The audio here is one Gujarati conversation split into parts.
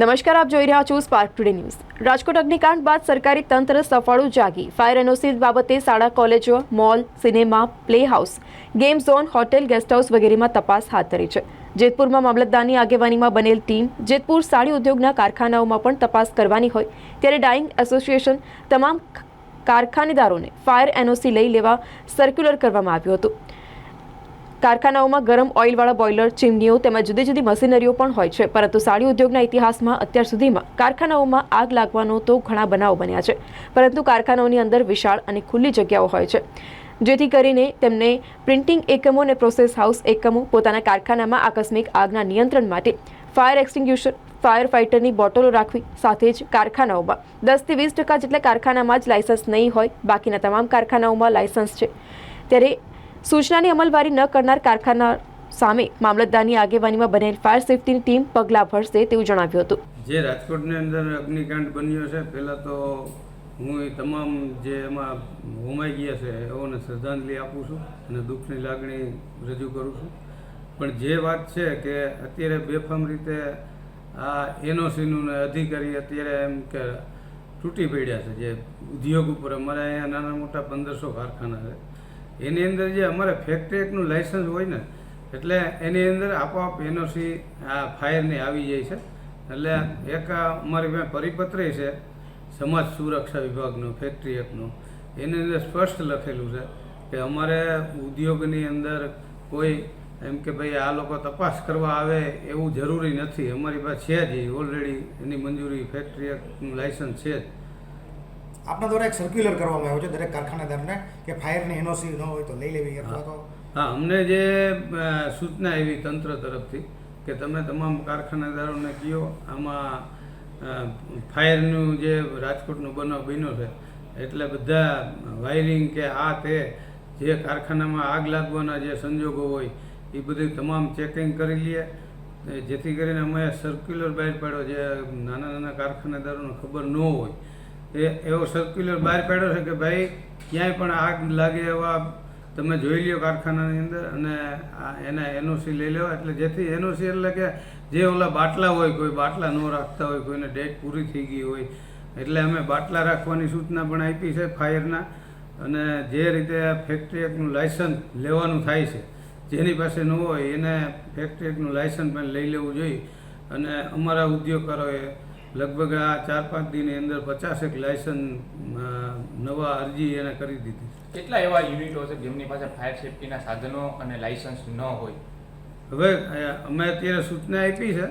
નમસ્કાર, આપ જોઈ રહ્યા છો સ્પાર્ક ટુડે ન્યૂઝ રાજકોટ અગ્નિકાંડ બાદ સરકારી તંત્ર સફાળું જાગી. ફાયર એનઓસી બાબતે શાળા કોલેજો mall cinema play house game zone hotel guest house વગેરેમાં તપાસ હાથ ધરી છે. જેતપુરમાં મામલતદારની આગેવાનીમાં બનેલ ટીમ જેતપુર સાડી ઉદ્યોગના કારખાનાઓમાં પણ તપાસ કરવાની હોય ત્યારે ડાઇંગ એસોસિએશન તમામ કારખાનેદારોને ફાયર એનઓસી લઈ લેવા સર્ક્યુલર કરવામાં આવ્યું હતું. કારખાનાઓમાં ગરમ ઓઇલવાળા બોઇલર, ચીમનીઓ તેમજ જુદી જુદી મશીનરીઓ પણ હોય છે. પરંતુ સાડી ઉદ્યોગના ઇતિહાસમાં અત્યાર સુધીમાં કારખાનાઓમાં આગ લાગવાનો તો ઘણા બનાવ બન્યા છે. પરંતુ કારખાનાઓની અંદર વિશાળ અને ખુલ્લી જગ્યાઓ હોય છે. જેથી કરીને તેમને પ્રિન્ટિંગ એકમો અને પ્રોસેસ હાઉસ એકમો, પોતાના કારખાનામાં આકસ્મિક આગના નિયંત્રણ માટે ફાયર એક્સટિંગ્યુશર, ફાયર ફાઇટરની બોટલો રાખવી, સાથે જ કારખાનાઓમાં દસથી વીસ ટકા જેટલા કારખાનામાં જ લાયસન્સ નહીં હોય, બાકીના તમામ કારખાનાઓમાં લાયસન્સ છે. ત્યારે સૂચનાની અમલવારી ન કરનાર કારખાના સામે મામલતદારની આગેવાનીમાં બનેલ ફાયર સેફટીની ટીમ પગલાં ભરશે તેવું જણાવ્યું હતું. જે રાજકોટની અંદર અગ્નિકાંડ બન્યો છે, પહેલાં તો હું એ તમામ જે એમાં હોમાઈ ગયા છે, એઓને શ્રદ્ધાંજલિ આપું છું અને દુઃખની લાગણી રજૂ કરું છું. પણ જે વાત છે કે અત્યારે બેફામ રીતે આ એનઓસીનું અધિકારી અત્યારે એમ કે તૂટી પડ્યા છે, જે ઉદ્યોગ ઉપર અમારે અહીંયા નાના મોટા પંદરસો કારખાના છે. એની અંદર જે અમારે ફેક્ટરી એકનું લાઇસન્સ હોય ને, એટલે એની અંદર આપોઆપ એનઓસી આ ફાયરની આવી જાય છે. એટલે એક અમારી પાસે પરિપત્ર છે, સમાજ સુરક્ષા વિભાગનો ફેક્ટરી એક્ટનો એની અંદર સ્પષ્ટ લખેલું છે કે અમારે ઉદ્યોગની અંદર કોઈ એમ કે ભાઈ આ લોકો તપાસ કરવા આવે એવું જરૂરી નથી. અમારી પાસે છે જ ઓલરેડી એની મંજૂરી ફેક્ટરી લાઇસન્સ છે જ. આપના દ્વારા એક સર્ક્યુલર કરવામાં આવ્યો છે, દરેક કારખાનેદારને, કે ફાયરની એનઓસી ન હોય તો લઈ લેવી અથવા તો હા. અમને જે સૂચના એવી તંત્ર તરફથી કે તમે તમામ કારખાનેદારોને કહો આમાં ફાયરનું જે રાજકોટનું બનાવ બન્યો છે, એટલે બધા વાયરિંગ કે આ તે, જે કારખાનામાં આગ લાગવાના જે સંજોગો હોય, એ બધી તમામ ચેકિંગ કરી લઈએ. જેથી કરીને અમે સર્ક્યુલર બહાર પાડ્યો, જે નાના નાના કારખાનેદારોને ખબર ન હોય એ એવો સર્ક્યુલર બહાર પાડ્યો છે કે ભાઈ, ક્યાંય પણ આગ લાગે એવા તમે જોઈ લ્યો કારખાનાની અંદર અને એના એનઓસી લઈ લેવા એટલે જેથી એનઓસી એટલે કે જે ઓલા બાટલા હોય, કોઈ બાટલા ન રાખતા હોય, કોઈને ડેટ પૂરી થઈ ગઈ હોય. એટલે અમે બાટલા રાખવાની સૂચના પણ આપી છે ફાયરના. અને જે રીતે ફેક્ટરી એકનું લાયસન્સ લેવાનું થાય છે, જેની પાસે ન હોય એને ફેક્ટરી એકનું લાયસન્સ પણ લઈ લેવું જોઈએ. અને અમારા ઉદ્યોગકારોએ લગભગ આ ચાર પાંચ દિનની અંદર પચાસેક લાયસન્સ નવા અરજી એને કરી દીધી. કેટલા એવા યુનિટો છે જેમની પાસે ફાયર સેફટીના સાધનો અને લાયસન્સ ન હોય? હવે અમે અત્યારે સૂચના આપી છે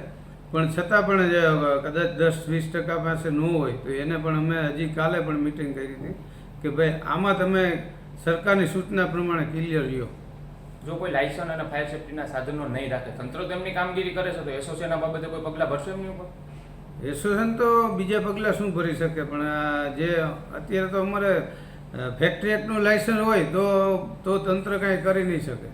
પણ છતાં પણ જે કદાચ દસ વીસ ટકા પાસે ન હોય તો એને પણ અમે હજી કાલે પણ મિટિંગ કરી હતી કે ભાઈ આમાં તમે સરકારની સૂચના પ્રમાણે ક્લિયર લ્યો. જો કોઈ લાયસન્સ અને ફાયર સેફટીના સાધનો નહીં રાખે તંત્ર તો એમની કામગીરી કરે છે તો એસોસિએશનના બાબતે કોઈ પગલાં ભરશે એમની ઉપર? એસોસિએશન તો બીજા પગલાં શું ભરી શકે? પણ જે અત્યારે તો અમારે ફેક્ટરી એક્ટનું લાયસન્સ હોય તો તો તંત્ર કાંઈ કરી નહીં શકે.